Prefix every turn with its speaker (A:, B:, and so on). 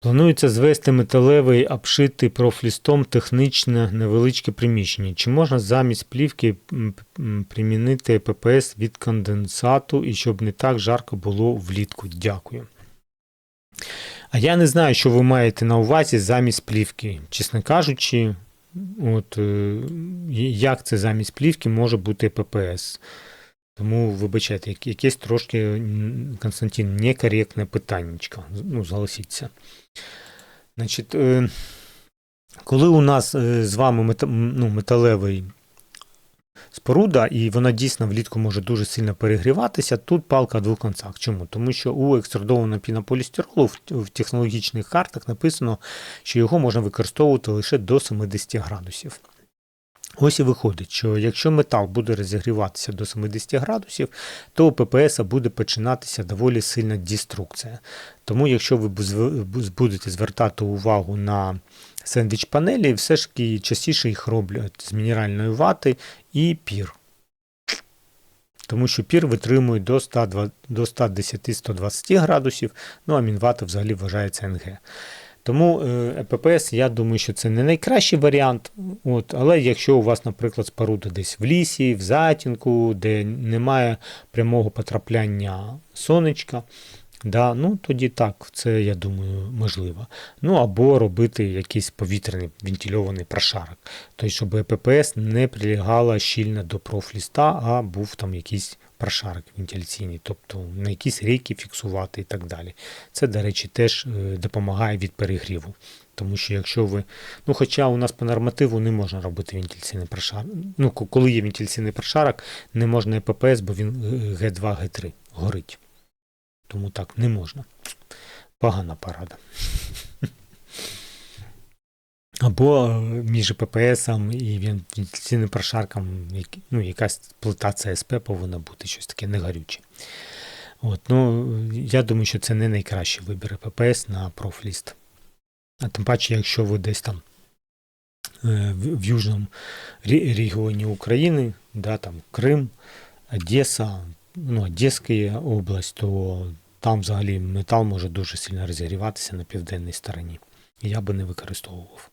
A: Планується звести металевий обшитий профлістом технічне невеличке приміщення. Чи можна замість плівки примінити ППС від конденсату і щоб не так жарко було влітку? Дякую. А я не знаю, що ви маєте на увазі замість плівки. Чесно кажучи, от, е, як це замість плівки може бути ППС. Тому, вибачайте, якесь трошки, Константин, некоректне питаннячко. Ну, зголосіться. Значить, е, коли у нас е, з вами ну, металевий споруда, і вона дійсно влітку може дуже сильно перегріватися, тут палка в двох концах. Чому? Тому що у екструдованого пінополістиролу в технологічних картах написано, що його можна використовувати лише до 70 градусів. Ось і виходить, що якщо метал буде розігріватися до 70 градусів, то у ППС буде починатися доволі сильна деструкція. Тому, якщо ви бу- бу- будете звертати увагу на сендвіч панелі, все ж таки частіше їх роблять з мінеральної вати і пір. Тому що пір витримує до 102 до 110-120 градусів, ну а мінвата взагалі вважається НГ. Тому е, ЕППС, я думаю, що це не найкращий варіант. От, але якщо у вас, наприклад, споруда десь в лісі, в затінку, де немає прямого потрапляння сонечка, да, ну тоді так, це я думаю можливо. Ну або робити якийсь повітряний вентильований прошарок. Тобто, щоб ЕППС не прилягала щільно до профліста, а був там якийсь прошарок вентиляційний, тобто на якісь рейки фіксувати і так далі. Це, до речі, теж е, допомагає від перегріву. Тому що якщо ви. Ну, хоча у нас по нормативу не можна робити вентиляційний прошарок. Ну, коли є вентиляційний прошарок, не можна ЕППС, бо він е, Г2, Г3 горить. Тому так не можна. Погана порада. Або е, між ППС і вентиляційним прошарком ну, якась плита ЦСП повинна бути, щось таке негорюче. От, ну, я думаю, що це не найкращий вибір ППС на профліст. А тим паче, якщо ви десь там е, в южному регіоні України, да, там Крим, Одеса, ну, Одеська область, то там взагалі метал може дуже сильно розігріватися на південній стороні. Я би не використовував.